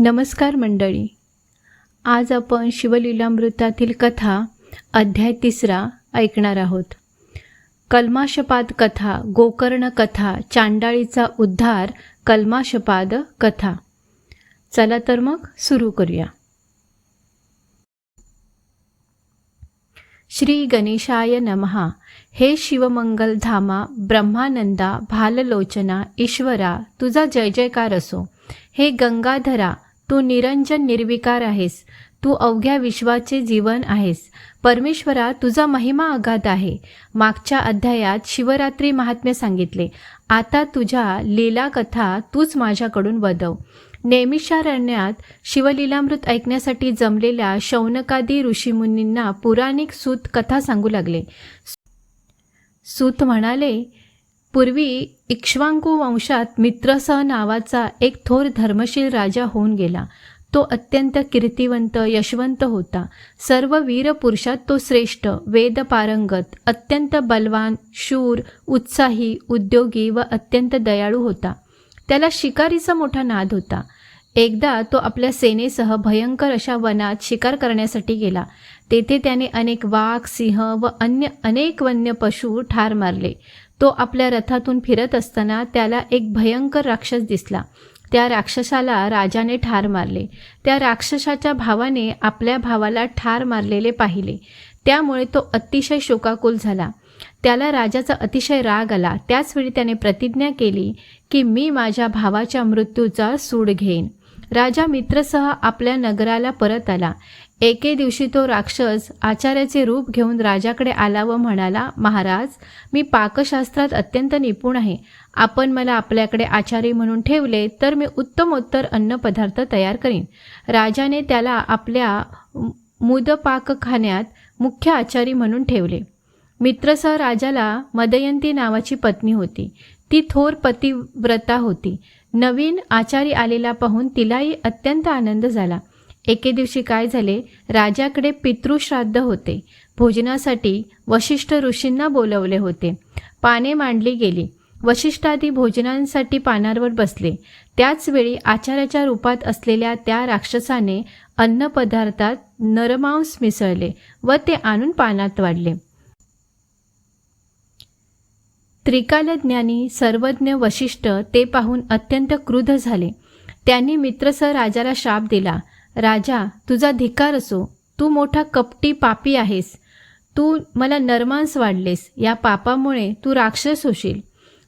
नमस्कार मंडळी. आज आपण शिवलीलामृतातील कथा अध्याय तिसरा ऐकणार आहोत. कल्माशपाद कथा गोकर्ण कथा चांडाळीचा उद्धार कल्माशपाद कथा. चला तर मग सुरू करूया. श्री गणेशाय नमहा हे शिवमंगल धामा ब्रह्मानंदा भाललोचना ईश्वरा तुझा जय जयकार असो. हे गंगाधरा तू निरंजन निर्विकार आहेस. तू अवघ्या विश्वाचे जीवन आहेस. परमेश्वरा तुझा महिमा अगाध आहे. मागच्या अध्यायात शिवरात्री महात्म्य सांगितले आता तुझ्या लीला कथा तूच माझ्याकडून वदव. नेमिषारण्यात शिवलीलामृत ऐकण्यासाठी जमलेल्या शौनकादी ऋषीमुनींना पुराणिक सूत कथा सांगू लागले. सूत म्हणाले पूर्वी इक्ष्वांकू वंशात मित्रसह नावाचा एक थोर धर्मशील राजा होऊन गेला. तो अत्यंत कीर्तिवंत यशवंत होता. सर्व वीर पुरुषात तो श्रेष्ठ वेद पारंगत अत्यंत बलवान शूर उत्साही उद्योगी व अत्यंत दयाळू होता. त्याला शिकारीचा मोठा नाद होता. एकदा तो आपल्या सेनेसह भयंकर अशा वनात शिकार करण्यासाठी गेला. तेथे त्याने अनेक वाघ सिंह व अन्य अनेक वन्य पशु ठार मारले. तो आपल्या रथातून फिरत असताना त्याला एक भयंकर राक्षस दिसला. त्या राक्षसाला राजाने ठार मारले. त्या राक्षसाच्या भावाने आपल्या भावाला ठार मारलेले पाहिले. त्यामुळे तो अतिशय शोकाकुल झाला. त्याला राजाचा अतिशय राग आला. त्याचवेळी त्याने प्रतिज्ञा केली की मी माझ्या भावाच्या मृत्यूचा सूड घेईन. राजा मित्रसह आपल्या नगराला परत आला. एके दिवशी तो राक्षस आचार्याचे रूप घेऊन राजाकडे आला व म्हणाला महाराज मी पाकशास्त्रात अत्यंत निपुण आहे. आपण मला आपल्याकडे आचारी म्हणून ठेवले तर मी उत्तमोत्तर अन्नपदार्थ तयार करीन. राजाने त्याला आपल्या मुदपाकखान्यात मुख्य आचारी म्हणून ठेवले. मित्रसह राजाला मदयंती नावाची पत्नी होती. ती थोर पतिव्रता होती. नवीन आचारी आलेला पाहून तिलाही अत्यंत आनंद झाला. एके दिवशी काय झाले? राजाकडे पितृश्राद्ध होते. भोजनासाठी वशिष्ठ ऋषींना बोलवले होते. पाने मांडली गेली. वशिष्ठादी भोजनांसाठी पानांवर बसले. त्याच वेळी आचार्याच्या रूपात असलेल्या त्या राक्षसाने अन्नपदार्थात नरमांस मिसळले व ते आणून पानात वाढले. त्रिकालज्ञानी सर्वज्ञ वशिष्ठ ते पाहून अत्यंत क्रुद्ध झाले. त्यांनी मित्रसह राजाला शाप दिला. राजा तुझा धिकार असो. तू मोठा कपटी पापी आहेस. तू मला नरमांस वाढलेस. या पापामुळे तू राक्षस होशील.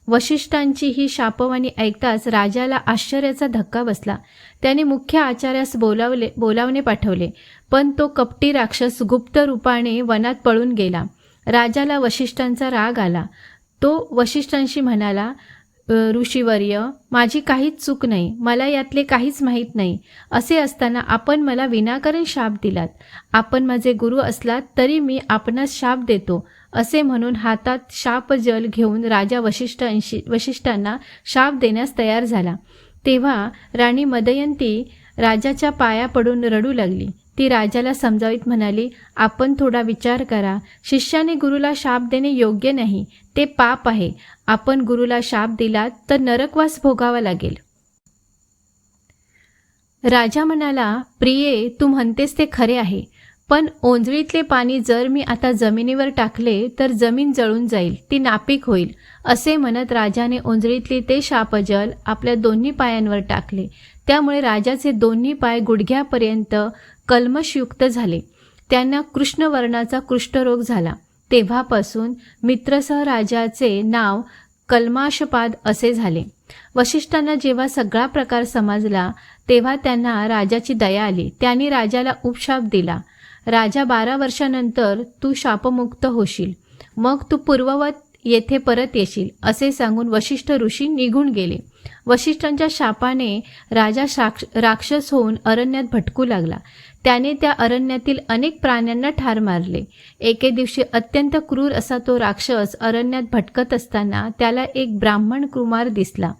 वशिष्ठांची ही शापवाणी ऐकताच राजाला आश्चर्याचा धक्का बसला. त्याने मुख्य आचार्यास बोलावले बोलावणे पाठवले. पण तो कपटी राक्षस गुप्त रूपाने वनात पळून गेला. राजाला वशिष्ठांचा राग आला. तो वशिष्ठांशी म्हणाला ऋषीवर्य माझी काहीच चूक नाही मला यातले काहीच माहीत नाही. असे असताना आपण मला विनाकारण शाप दिलात. आपण माझे गुरु असलात तरी मी आपणास शाप देतो असे म्हणून हातात शाप जल घेऊन राजा वशिष्ठांशी वशिष्ठांना शाप देण्यास तयार झाला. तेव्हा राणी मदयंती राजाच्या पाया पडून रडू लागली. ती राजाला समजावीत म्हणाली आपण थोडा विचार करा. शिष्याने गुरुला शाप देणे योग्य नाही. ते पाप आहे. आपण गुरुला शाप दिलात तर नरकवास भोगावा लागेल. राजा म्हणाला प्रिये तू म्हणतेस ते खरे आहे. पण ओंजळीतले पाणी जर मी आता जमिनीवर टाकले तर जमीन जळून जाईल ती नापीक होईल असे म्हणत राजाने ओंजळीतले ते शापजल आपल्या दोन्ही पायांवर टाकले. त्यामुळे राजाचे दोन्ही पाय गुडघ्यापर्यंत कल्मशयुक्त झाले. त्यांना कृष्णवर्णाचा कुष्ठरोग झाला. तेव्हापासून मित्रसह राजाचे नाव कल्माशपाद असे झाले. वशिष्ठांना जेव्हा सगळा प्रकार समजला तेव्हा त्यांना राजाची दया आली. त्यांनी राजाला उपशाप दिला. राजा बारा वर्षानंतर तू शापमुक्त होशील. मग तू पूर्ववत येथे परत येशील असे सांगून वशिष्ठ ऋषी निघून गेले. वशिष्ठांच्या शापाने राजा राक्षस होऊन अरण्यात भटकू लागला. त्याने त्या अरण्यातील अनेक प्राण्यांना ठार मारले. एके दिवशी अत्यंत क्रूर असा तो राक्षस अरण्यात भटकत असताना त्याला एक ब्राह्मण कुमार दिसला.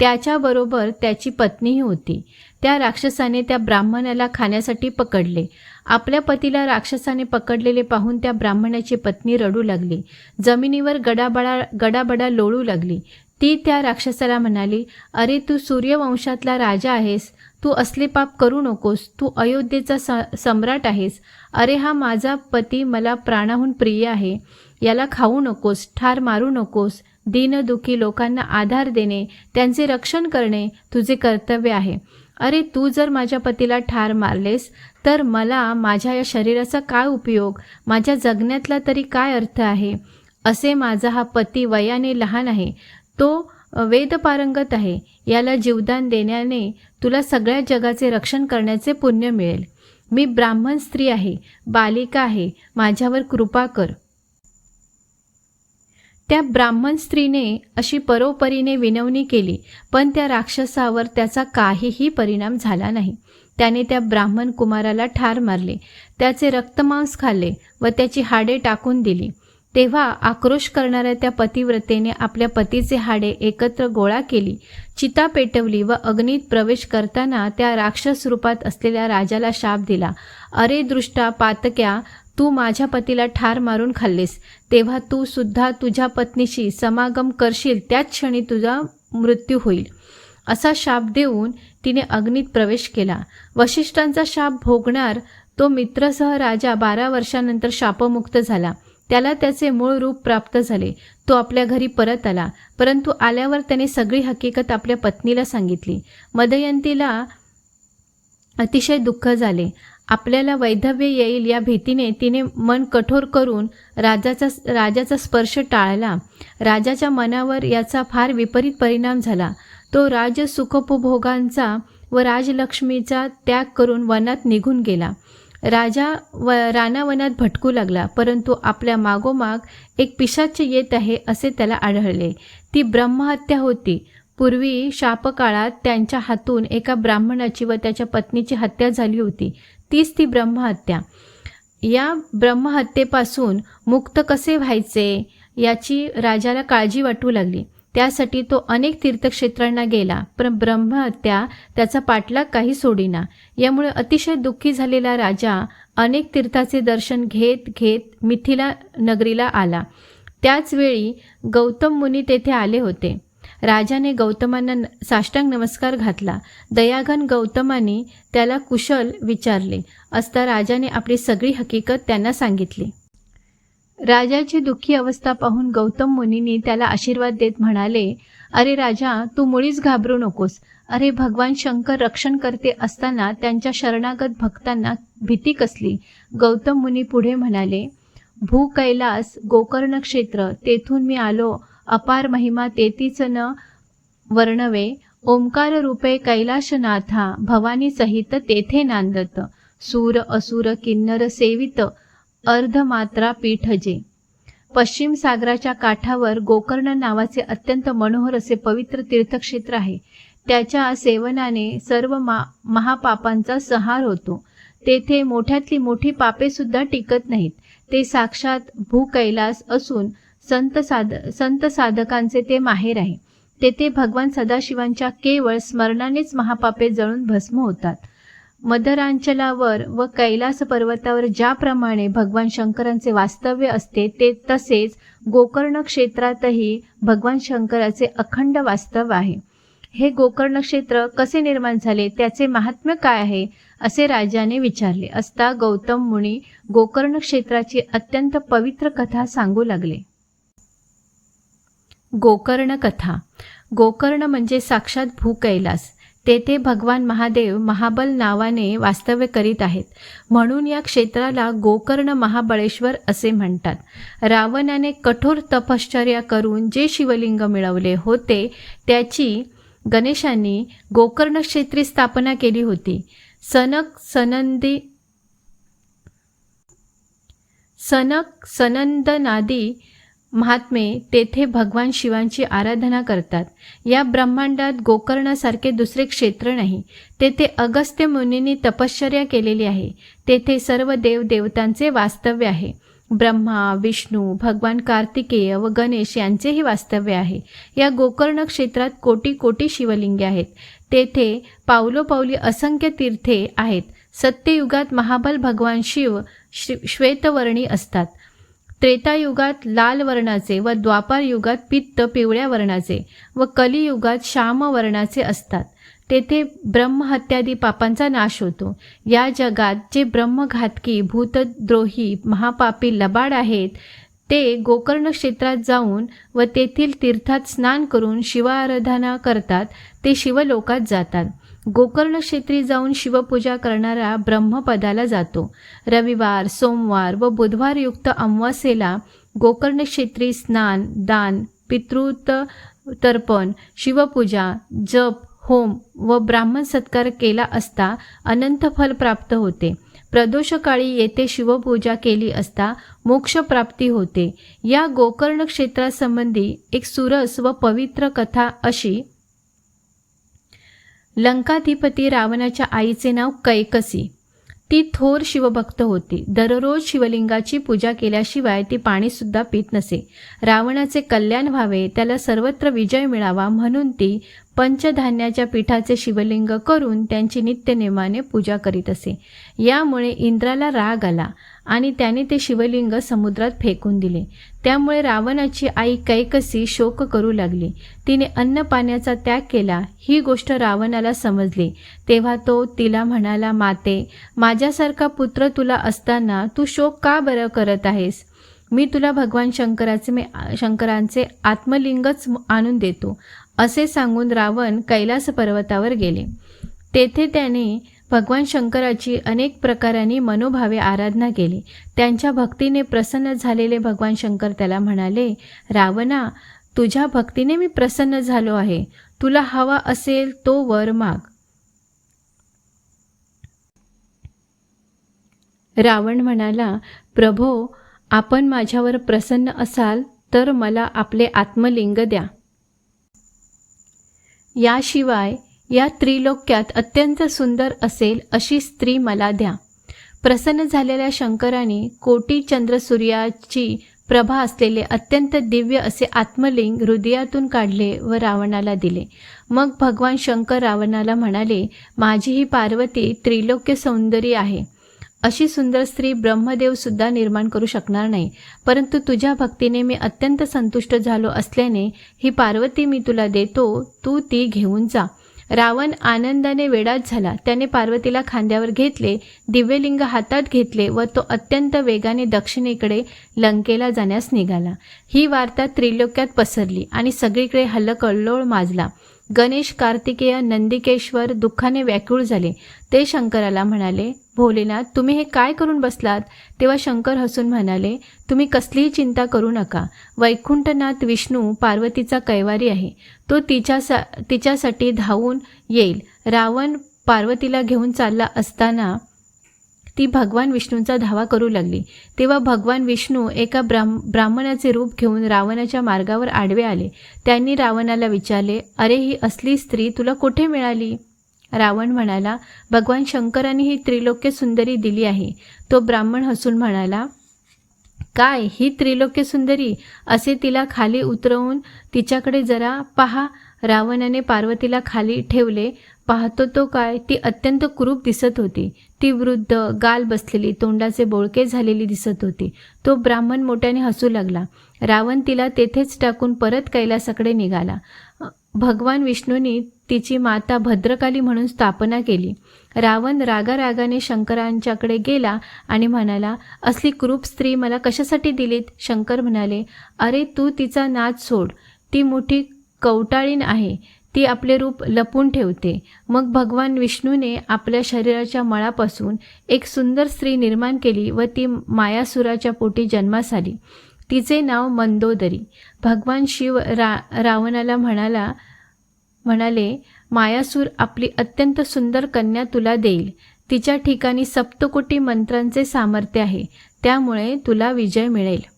त्याच्याबरोबर त्याची पत्नीही होती. त्या राक्षसाने त्या ब्राह्मणाला खाण्यासाठी पकडले. आपल्या पतीला राक्षसाने पकडलेले पाहून त्या ब्राह्मणाची पत्नी रडू लागली. जमिनीवर गडाबडा गडाबडा लोळू लागली. ती त्या राक्षसाला म्हणाली अरे तू सूर्यवंशातला राजा आहेस. तू असले पाप करू नकोस. तू अयोध्येचा स सम्राट आहेस. अरे हा माझा पती मला प्राणाहून प्रिय आहे. याला खाऊ नकोस ठार मारू नकोस. दीनदुखी लोकांना आधार देणे त्यांचे रक्षण करणे तुझे कर्तव्य आहे. अरे तू जर माझ्या पतीला ठार मारलेस तर मला माझ्या या शरीराचा काय उपयोग? माझ्या जगण्यातला तरी काय अर्थ आहे? असे माझा हा पती वयाने लहान आहे. तो वेदपारंगत आहे. याला जीवदान देण्याने तुला सगळ्या जगाचे रक्षण करण्याचे पुण्य मिळेल. मी ब्राह्मण स्त्री आहे. बालिका आहे. माझ्यावर कृपा कर. त्या ब्राह्मण स्त्रीने अशी परोपरीने विनवणी केली पण त्या राक्षसावर त्याचा काहीही परिणाम झाला नाही. त्याने त्या ब्राह्मण कुमाराला ठार मारले. त्याचे रक्तमांस खाल्ले व त्याची हाडे टाकून दिली. तेव्हा आक्रोश करणाऱ्या त्या पतिव्रतेने आपल्या पतीचे हाडे एकत्र गोळा केली चिता पेटवली व अग्नीत प्रवेश करताना त्या राक्षस रूपात असलेल्या राजाला शाप दिला. अरे दृष्टा पातक्या तू माझ्या पतीला ठार मारून खाल्लेस. तेव्हा तू सुद्धा तुझ्या पत्नीशी समागम करशील त्याच क्षणी तुझा मृत्यू होईल. असा शाप देऊन तिने अग्नीत प्रवेश केला. वशिष्ठांचा शाप भोगणार तो मित्रसह राजा बारा वर्षानंतर शापमुक्त झाला. त्याला त्याचे मूळ रूप प्राप्त झाले. तो आपल्या घरी परत आला. परंतु आल्यावर त्याने सगळी हकीकत आपल्या पत्नीला सांगितली. मदयंतीला अतिशय दुःख झाले. आपल्याला वैधव्य येईल या भीतीने तिने मन कठोर करून राजाचा राजाचा स्पर्श टाळला. राजाच्या मनावर याचा फार विपरीत परिणाम झाला. तो राजसुखोपभोगांचा व राजलक्ष्मीचा त्याग करून वनात निघून गेला. राजा व रानावनात भटकू लागला परंतु आपल्या मागोमाग एक पिशाच येत आहे असे त्याला आढळले. ती ब्रह्महत्या होती. पूर्वी शापकाळात त्यांच्या हातून एका ब्राह्मणाची व त्याच्या पत्नीची हत्या झाली होती. तीच ती ब्रह्महत्या. या ब्रह्महत्येपासून मुक्त कसे व्हायचे याची राजाला काळजी वाटू लागली. त्यासाठी तो अनेक तीर्थक्षेत्रांना गेला पण ब्रह्महत्या त्याचा पाठलाग काही सोडीना. यामुळे अतिशय दुःखी झालेला राजा अनेक तीर्थाचे दर्शन घेत घेत मिथिला नगरीला आला. त्याचवेळी गौतम मुनी तेथे आले होते. राजाने गौतमांना साष्टांग नमस्कार घातला. दयाघन गौतमाने त्याला कुशल विचारले. असता राजाने आपली सगळी हकीकत त्यांना सांगितली. राजाची दुःखी अवस्था पाहून गौतम मुनींनी त्याला आशीर्वाद देत म्हणाले अरे राजा तू मुळीच घाबरू नकोस. अरे भगवान शंकर रक्षण करते असताना त्यांच्या शरणागत भक्तांना भीती कसली? गौतम मुनी पुढे म्हणाले भू कैलास गोकर्ण क्षेत्र तेथून मी आलो. अपार महिमा तेतीच न वर्णवे. ओंकार रूपे कैलाशनाथा भवानी सहित तेथे नांदत. सूर असुर किन्नर सेवित. अर्धमात्रा पीठजे पश्चिम सागराच्या काठावर गोकर्ण नावाचे अत्यंत मनोहर असे पवित्र तीर्थक्षेत्र आहे. त्याच्या सेवनाने सर्व मा महापापांचा संहार होतो. तेथे मोठ्यातली मोठी पापे सुद्धा टिकत नाहीत. ते साक्षात भूकैलास असून संत साध संत साधकांचे ते माहेर आहे. तेथे भगवान सदाशिवांच्या केवळ स्मरणानेच महापापे जळून भस्म होतात. मदरांचलावर व कैलास पर्वतावर ज्याप्रमाणे भगवान शंकरांचे वास्तव्य असते ते तसेच गोकर्ण क्षेत्रातही भगवान शंकराचे अखंड वास्तव आहे. हे गोकर्ण क्षेत्र कसे निर्माण झाले त्याचे महात्म्य काय आहे असे राजाने विचारले. असता गौतम मुनी गोकर्ण क्षेत्राची अत्यंत पवित्र कथा सांगू लागले. गोकर्ण कथा. गोकर्ण म्हणजे साक्षात भूकैलास. तेथे भगवान महादेव महाबल नावाने वास्तव्य करीत आहेत. म्हणून या क्षेत्राला गोकर्ण महाबळेश्वर असे म्हणतात. रावणाने कठोर तपश्चर्या करून जे शिवलिंग मिळवले होते त्याची गणेशांनी गोकर्ण क्षेत्री स्थापना केली होती. सनक सनंदी सनक सनंदनादी महात्मे तेथे भगवान शिवांची आराधना करतात. या ब्रह्मांडात गोकर्णासारखे दुसरे क्षेत्र नाही. तेथे अगस्त्य मुनींनी तपश्चर्या केलेली आहे. तेथे सर्व देवदेवतांचे वास्तव्य आहे. ब्रह्मा विष्णू भगवान कार्तिकेय व गणेश यांचेही वास्तव्य आहे. या गोकर्ण क्षेत्रात कोटी कोटी शिवलिंगे आहेत. तेथे पावलोपावली असंख्य तीर्थे आहेत. सत्ययुगात महाबल भगवान शिव श्वेतवर्णी असतात. त्रेतायुगात लाल वर्णाचे व द्वापार युगात पित्त पिवळ्या वर्णाचे व कलियुगात श्याम वर्णाचे असतात. तेथे ब्रह्महत्यादी पापांचा नाश होतो. या जगात जे ब्रह्मघातकी भूतद्रोही महापापी लबाड आहेत ते गोकर्ण क्षेत्रात जाऊन व तेथील तीर्थात स्नान करून शिवाराधना करतात ते शिवलोकात जातात. गोकर्ण क्षेत्री जाऊन शिवपूजा करणारा ब्रह्मपदाला जातो. रविवार सोमवार व बुधवार युक्त अमावास्येला गोकर्ण क्षेत्री स्नान दान पितृत तर्पण शिवपूजा जप होम व ब्राह्मण सत्कार केला असता अनंत फल प्राप्त होते. प्रदोषकाळी येथे शिवपूजा केली असता मोक्षप्राप्ती होते. या गोकर्ण क्षेत्रासंबंधी एक सुरस व पवित्र कथा अशी लंकाधिपती रावणाच्या आईचे नाव कैकसी. ती थोर शिवभक्त होती. दररोज शिवलिंगाची पूजा केल्याशिवाय ती पाणीसुद्धा पित नसे. रावणाचे कल्याण व्हावे त्याला सर्वत्र विजय मिळावा म्हणून ती पंचधान्याच्या पिठाचे शिवलिंग करून त्यांची नित्यनेमाने पूजा करीत असे. यामुळे इंद्राला राग आला आणि त्याने ते शिवलिंग समुद्रात फेकून दिले. त्यामुळे रावणाची आई कैकसी शोक करू लागली. तिने अन्न पाण्याचा त्याग केला. ही गोष्ट रावणाला समजली. तेव्हा तो तिला म्हणाला माते माझ्यासारखा पुत्र तुला असताना तू शोक का बरं करत आहेस? मी तुला भगवान शंकराचे मी शंकरांचे आत्मलिंगच आणून देतो. असे सांगून रावण कैलास पर्वतावर गेले. तेथे त्याने भगवान शंकराची अनेक प्रकारांनी मनोभावे आराधना केली. त्यांच्या भक्तीने प्रसन्न झालेले भगवान शंकर त्याला म्हणाले रावणा तुझ्या भक्तीने मी प्रसन्न झालो आहे. तुला हवा असेल तो वर माग. रावण म्हणाला प्रभो आपण माझ्यावर प्रसन्न असाल तर मला आपले आत्मलिंग द्या. याशिवाय या त्रिलोक्यात अत्यंत सुंदर असेल अशी स्त्री मला द्या. प्रसन्न झालेल्या शंकराने कोटी चंद्रसूर्याची प्रभा असलेले अत्यंत दिव्य असे आत्मलिंग हृदयातून काढले व रावणाला दिले. मग भगवान शंकर रावणाला म्हणाले माझी ही पार्वती त्रिलोक्य सौंदर्य आहे. अशी सुंदर स्त्री ब्रह्मदेव सुद्धा निर्माण करू शकणार नाही. परंतु तुझ्या भक्तीने मी अत्यंत संतुष्ट झालो असल्याने ही पार्वती मी तुला देतो तू ती घेऊन जा. रावण आनंदाने वेडाच झाला. त्याने पार्वतीला खांद्यावर घेतले दिव्यलिंग हातात घेतले व तो अत्यंत वेगाने दक्षिणेकडे लंकेला जाण्यास निघाला. ही वार्ता त्रिलोक्यात पसरली आणि सगळीकडे हल्लकल्लोळ माजला. गणेश कार्तिकेय नंदिकेश्वर दुःखाने व्याकुळ झाले. ते शंकराला म्हणाले भोलेनाथ तुम्ही हे काय करून बसलात? तेव्हा शंकर हसून म्हणाले तुम्ही कसलीही चिंता करू नका. वैकुंठनाथ विष्णू पार्वतीचा कैवारी आहे. तो तिच्यासा तिच्यासाठी धावून येईल. रावण पार्वतीला घेऊन चालला असताना ती भगवान विष्णूंचा धावा करू लागली. तेव्हा भगवान विष्णू एका ब्राह्म ब्राह्मणाचे रूप घेऊन रावणाच्या मार्गावर आडवे आले. त्यांनी रावणाला विचारले अरे ही असली स्त्री तुला कुठे मिळाली? रावण म्हणाला भगवान शंकरांनी ही त्रिलोक्य सुंदरी दिली आहे. तो ब्राह्मण हसून म्हणाला काय ही त्रिलोक्य सुंदरी? असे तिला खाली उतरवून तिच्याकडे जरा पहा रावणाने पार्वतीला खाली ठेवले. पाहतो तो काय ती अत्यंत कुरूप दिसत होती. ती वृद्ध गाल बसलेली तोंडाचे बोळके झालेली दिसत होती. तो ब्राह्मण मोठ्याने हसू लागला. रावण तिला तेथेच टाकून परत कैलासाकडे निघाला. भगवान विष्णूंनी तिची माता भद्रकाली म्हणून स्थापना केली. रावण रागारागाने शंकरांच्याकडे गेला आणि म्हणाला असली क्रूप स्त्री मला कशासाठी दिलीत? शंकर म्हणाले अरे तू तिचा नाच सोड. ती मोठी कवटाळीण आहे. ती आपले रूप लपून ठेवते. मग भगवान विष्णूने आपल्या शरीराच्या मळापासून एक सुंदर स्त्री निर्माण केली व ती मायासुराच्या पोटी जन्मास आली. तिचे नाव मंदोदरी. भगवान शिव रा रावणाला म्हणाला म्हणाले मायासूर आपली अत्यंत सुंदर कन्या तुला देईल. तिच्या ठिकाणी सप्तकोटी मंत्रांचे सामर्थ्य आहे. त्यामुळे तुला विजय मिळेल.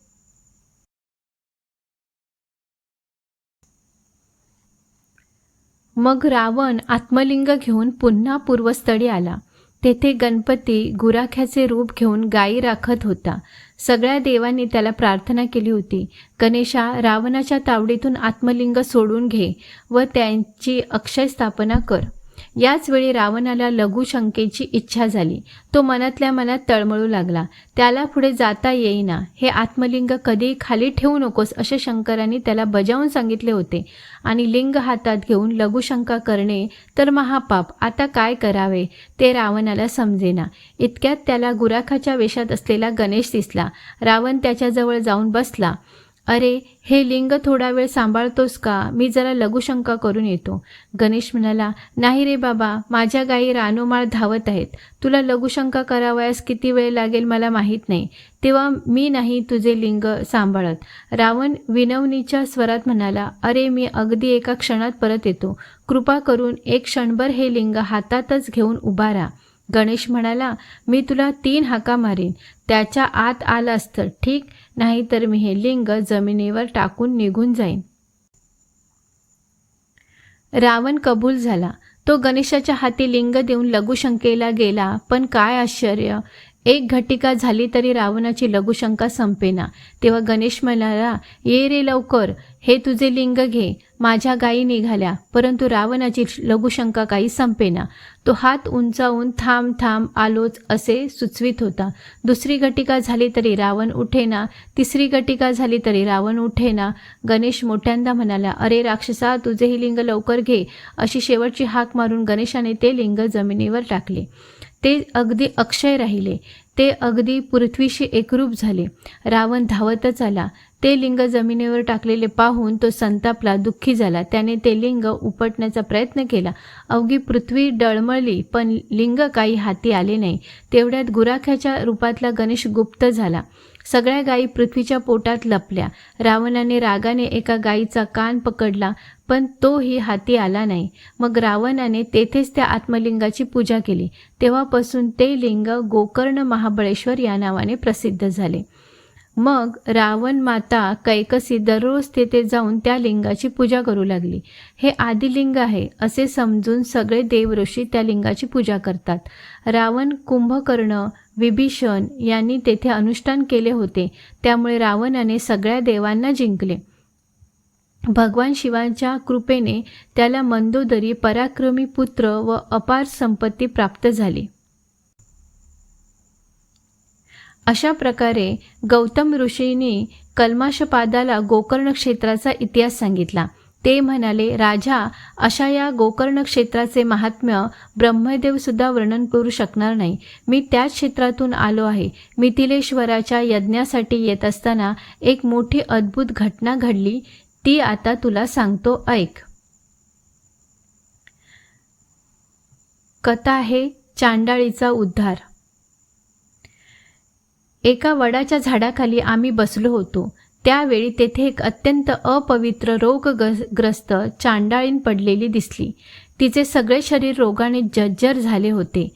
मग रावण आत्मलिंग घेऊन पुन्हा पूर्वस्थळी आला. तेथे गणपती गुराख्याचे रूप घेऊन गायी राखत होता. सगळ्या देवांनी त्याला प्रार्थना केली होती गणेशा रावणाच्या तावडीतून आत्मलिंग सोडून घे व त्यांची अक्षय स्थापना कर. याचवेळी रावणाला लघुशंकेची इच्छा झाली. तो मनातल्या मनात तळमळू लागला. त्याला पुढे जाता येईना. हे आत्मलिंग कधी खाली ठेवू नकोस असे शंकरांनी त्याला बजावून सांगितले होते. आणि लिंग हातात घेऊन लघुशंका करणे तर महापाप. आता काय करावे? ते रावणाला समजेना. इतक्यात त्याला गुराखाच्या वेशात असलेला गणेश दिसला. रावण त्याच्याजवळ जाऊन बसला. अरे हे लिंग थोडा वेळ सांभाळतोस का? मी जरा लघुशंका करून येतो. गणेश म्हणाला नाही रे बाबा माझ्या गायी रानोमाळ धावत आहेत. तुला लघुशंका करावयास किती वेळ लागेल मला माहीत नाही. तेव्हा मी नाही तुझे लिंग सांभाळत. रावण विनवणीच्या स्वरात म्हणाला अरे मी अगदी एका क्षणात परत येतो. कृपा करून एक क्षणभर हे लिंग हातातच घेऊन उभा राहा. गणेश म्हणाला मी तुला तीन हाका मारीन. त्याच्या आत आलं असतं ठीक? नाही तर मी हे लिंग जमिनीवर टाकून निघून जाईन. रावण कबूल झाला. तो गणेशाच्या हाती लिंग देऊन लघुशंकेला गेला पण काय आश्चर्य. एक घटिका झाली तरी रावणाची लघुशंका संपेना. तेव्हा गणेश म्हणाला ये रे लवकर. हे तुझे लिंग घे. माझ्या गायी निघाल्या परंतु रावणाची लघुशंका काही संपेना. तो हात उंचावून थांब थांब आलोच असे सुचवित होता. दुसरी घटिका झाली तरी रावण उठेना तिसरी घटिका झाली तरी रावण उठेना. गणेश मोठ्यांदा म्हणाला अरे राक्षसा तुझे ही लिंग लवकर घे. अशी शेवटची हाक मारून गणेशाने ते लिंग जमिनीवर टाकले. ते अगदी अक्षय राहिले. ते अगदी पृथ्वीशी एकरूप झाले. रावण धावतच आला. ते लिंग जमिनीवर टाकलेले पाहून तो संतापला दुःखी झाला. त्याने ते लिंग उपटण्याचा प्रयत्न केला. अवघी पृथ्वी डळमळली पण लिंग काही हाती आले नाही. तेवढ्यात गुराख्याच्या रूपातला गणेश गुप्त झाला. सगळ्या गायी पृथ्वीच्या पोटात लपल्या. रावणाने रागाने एका गायीचा कान पकडला पण तोही हाती आला नाही. मग रावणाने तेथेच त्या आत्मलिंगाची पूजा केली. तेव्हापासून ते लिंग गोकर्ण महाबळेश्वर या नावाने प्रसिद्ध झाले. मग रावण माता कैकसी दररोज तेथे जाऊन त्या लिंगाची पूजा करू लागली. हे आदिलिंग आहे असे समजून सगळे देवऋषी त्या लिंगाची पूजा करतात. रावण कुंभकर्ण विभीषण यांनी तेथे अनुष्ठान केले होते. त्यामुळे रावणाने सगळ्या देवांना जिंकले. भगवान शिवांच्या कृपेने त्याला मंदोदरी पराक्रमी पुत्र व अपार संपत्ती प्राप्त झाली. अशा प्रकारे गौतम ऋषींनी कल्माशपादाला गोकर्ण क्षेत्राचा इतिहास सांगितला. ते म्हणाले राजा अशा या गोकर्ण क्षेत्राचे महात्म्य ब्रह्मदेव सुद्धा वर्णन करू शकणार नाही. मी त्याच क्षेत्रातून आलो आहे. मिथिलेश्वराच्या यज्ञासाठी येत असताना एक मोठी अद्भुत घटना घडली. ती आता तुला सांगतो. ऐक. कथा आहे चांडाळीचा उद्धार. एका वडाच्या झाडाखाली आम्ही बसलो होतो. त्यावेळी तेथे एक अत्यंत अपवित्र रोगग्रस्त चांडाळीन पडलेली दिसली. तिचे सगळे शरीर रोगाने जज्जर झाले होते.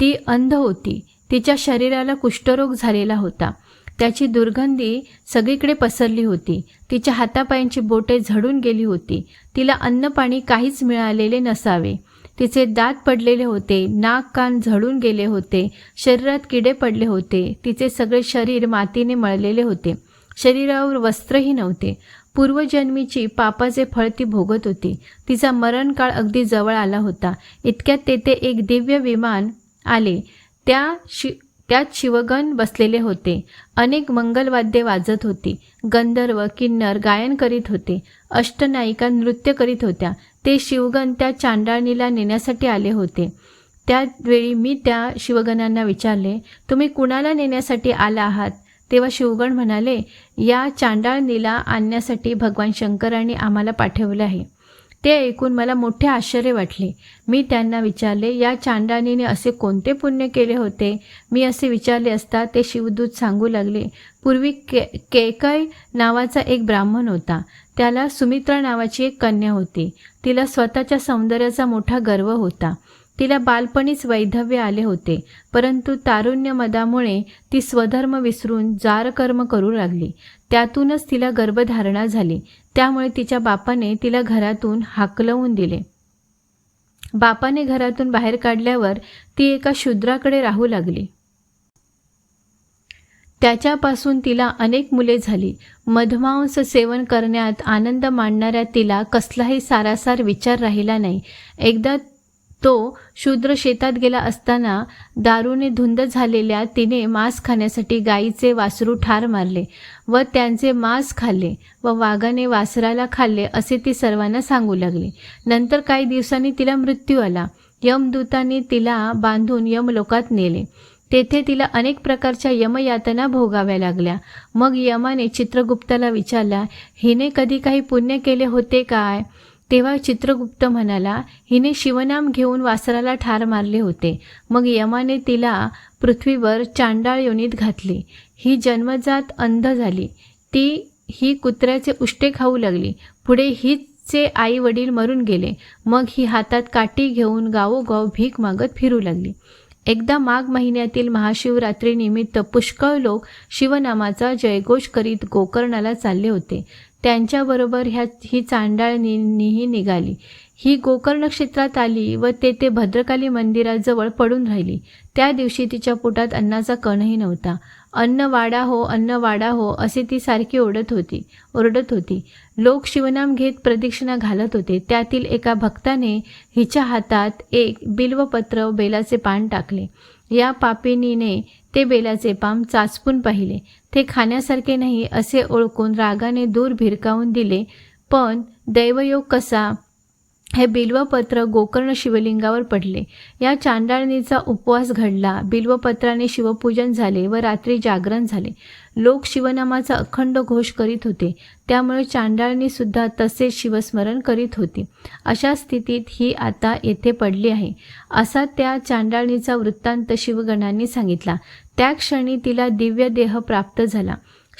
ती अंध होती. तिच्या शरीराला कुष्ठरोग झालेला होता. त्याची दुर्गंधी सगळीकडे पसरली होती. तिच्या हातापायांची बोटे झडून गेली होती. तिला अन्नपाणी काहीच मिळालेले नसावे. तिचे दात पडलेले होते नाक कान झडून गेले होते शरीरात किडे पडले होते तिचे सगळे शरीर मातीने मळलेले होते शरीरावर वस्त्रही नव्हते. पूर्वजन्मीची पापाचे फळ ती भोगत होती. तिचा मरणकाळ अगदी जवळ आला होता. इतक्यात तेथे एक दिव्य विमान आले. त्या शि त्यात शिवगण बसलेले होते. अनेक मंगलवाद्ये वाजत होती. गंधर्व किन्नर गायन करीत होते. अष्टनायिका नृत्य करीत होत्या. ते शिवगण त्या चांडाळणीला नेण्यासाठी आले होते. त्यावेळी मी त्या शिवगणांना विचारले तुम्ही कुणाला नेण्यासाठी आला आहात? तेव्हा शिवगण म्हणाले या चांडाळणीला आणण्यासाठी भगवान शंकरांनी आम्हाला पाठवले आहे. ते ऐकून मला मोठे आश्चर्य वाटले. मी त्यांना विचारले या चांडाणीने असे कोणते पुण्य केले होते? मी असे विचारले असता ते शिवदूत सांगू लागले पूर्वी के केकय नावाचा एक ब्राह्मण होता. त्याला सुमित्रा नावाची एक कन्या होती. तिला स्वतःच्या सौंदर्याचा मोठा गर्व होता. तिला बालपणीच वैधव्य आले होते परंतु तारुण्य मदामुळे ती स्वधर्म विसरून जारकर्म करू लागली. त्यातूनच तिला गर्भधारणा झाली. त्यामुळे तिच्या बापाने तिला घरातून हाकलवून दिले. बापाने घरातून बाहेर काढल्यावर ती एका शूद्राकडे राहू लागली. त्याच्यापासून तिला अनेक मुले झाली. मधमांस सेवन करण्यात आनंद मांडणाऱ्या तिला कसलाही सारासार विचार राहिला नाही. एकदा तो शूद्र शेतात गेला असताना दारूने धुंद झालेल्या तिने मांस खाण्यासाठी गायीचे वासरू ठार मारले व त्यांचे मांस खाल्ले व वाघाने वासराला खाल्ले असे ती सर्वांना सांगू लागली. नंतर काही दिवसांनी तिला मृत्यू आला. यमदूतांनी तिला बांधून यमलोकात नेले. तेथे तिला अनेक प्रकारच्या यमयातना भोगाव्या लागल्या. मग यमाने चित्रगुप्ताला विचारला हिने कधी काही पुण्य केले होते काय? तेव्हा चित्रगुप्त म्हणाला हिने शिवनाम घेऊन वासराला ठार मारले होते. मग यमाने तिला पृथ्वीवर चांडाळ योनीत घातली. ही जन्मजात अंध झाली. ती ही कुत्र्याचे उष्टे खाऊ लागली. पुढे हीचे आई वडील मरून गेले. मग ही हातात काठी घेऊन गावोगाव भीक मागत फिरू लागली. एकदा माघ महिन्यातील महाशिवरात्रीनिमित्त पुष्कळ लोक शिवनामाचा जयघोष करीत गोकर्णाला चालले होते. त्यांच्याबरोबर ह्या ही चांडाळणीही निघाली. ही गोकर्ण क्षेत्रात आली व तेथे भद्रकाली मंदिराजवळ पडून राहिली. त्या दिवशी तिच्या पोटात अन्नाचा कणही नव्हता. अन्न वाडा हो अन्न वाडा हो असे ती सारखी ओढत होती ओरडत होती. लोक शिवनाम घेत प्रदक्षिणा घालत होते. त्यातील एका भक्ताने हिच्या हातात एक बिल्वपत्र बेलाचे पान टाकले. या पापिनीने ते बेलाचे पाम चाचपून पाहिले. ते खाण्यासारखे नाही असे ओळखून रागाने दूर भिरकावून दिले पण दैवयोग कसा? हे बिल्वपत्र गोकर्ण शिवलिंगावर पडले. या चांडाळणीचा उपवास घडला. बिल्वपत्राने शिवपूजन झाले व रात्री जागरण झाले. लोक शिवनामाचा अखंड घोष करीत होते. त्यामुळे चांडाळणी सुद्धा तसेच शिवस्मरण करीत होती. अशा स्थितीत ही आता येथे पडली आहे. असा त्या चांडाळणीचा वृत्तांत शिवगणांनी सांगितला. त्या क्षणी तिला दिव्य देह प्राप्त झाला.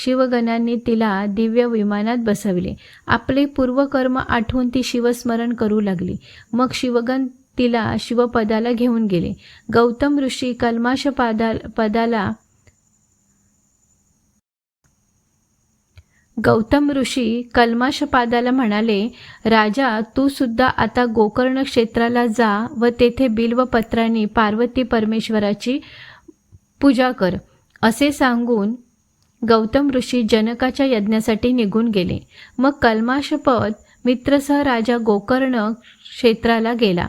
शिवगणांनी तिला दिव्य विमानात बसविले. आपले पूर्वकर्म आठवून ती शिवस्मरण करू लागली. मग शिवगण तिला शिवपदाला घेऊन गेले. गौतम ऋषी कल्माश पादा पदाला गौतम ऋषी कल्माशपादाला म्हणाले राजा तू सुद्धा आता गोकर्ण क्षेत्राला जा व तेथे बिल्वपत्रांनी पार्वती परमेश्वराची पूजा कर. असे सांगून गौतम ऋषी जनकाच्या यज्ञासाठी निघून गेले. मग कल्माशपद मित्रसह राजा गोकर्ण क्षेत्राला गेला.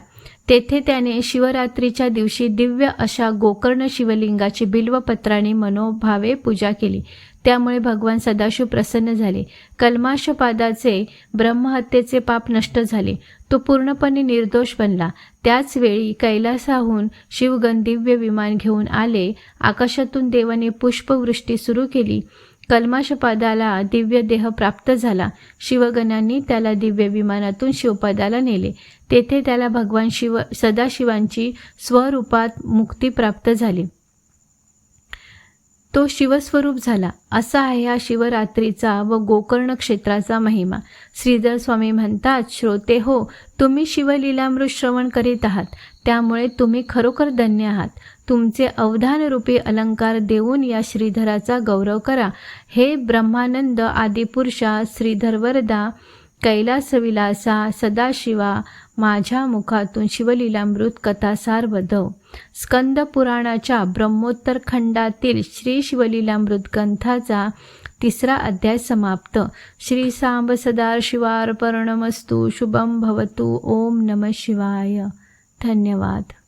तेथे त्याने शिवरात्रीच्या दिवशी दिव्य अशा गोकर्ण शिवलिंगाची बिल्वपत्राने मनोभावे पूजा केली. त्यामुळे भगवान सदाशिव प्रसन्न झाले. कल्माशपादाचे ब्रह्महत्येचे पाप नष्ट झाले. तो पूर्णपणे निर्दोष बनला. त्याचवेळी कैलासाहून शिवगण दिव्य विमान घेऊन आले. आकाशातून देवाने पुष्पवृष्टी सुरू केली. कल्माशपादाला दिव्य देह प्राप्त झाला. शिवगणांनी त्याला दिव्य विमानातून शिवपादाला नेले. तेथे त्याला भगवान शिव सदाशिवांची स्वरूपात मुक्ती प्राप्त झाली. तो शिवस्वरूप झाला. असा आहे हा शिवरात्रीचा व गोकर्ण क्षेत्राचा महिमा. श्रीधर स्वामी म्हणतात श्रोते हो तुम्ही शिवलीलामृत श्रवण करीत आहात. त्यामुळे तुम्ही खरोखर धन्य आहात. तुमचे अवधानरूपी अलंकार देऊन या श्रीधराचा गौरव करा. हे ब्रह्मानंद आदिपुरुषा श्रीधर वरदा कैलासविलासा सदाशिवा माझ्या मुखातून शिवलीलामृत कथासार वधव. स्कंद पुराणाच्या ब्रह्मोत्तर खंडातील श्री शिवलीलामृत ग्रंथाचा तिसरा अध्याय समाप्त. श्री सांब सदार शिवार्पणमस्तु शुभम भवतु ओम नम शिवाय. धन्यवाद.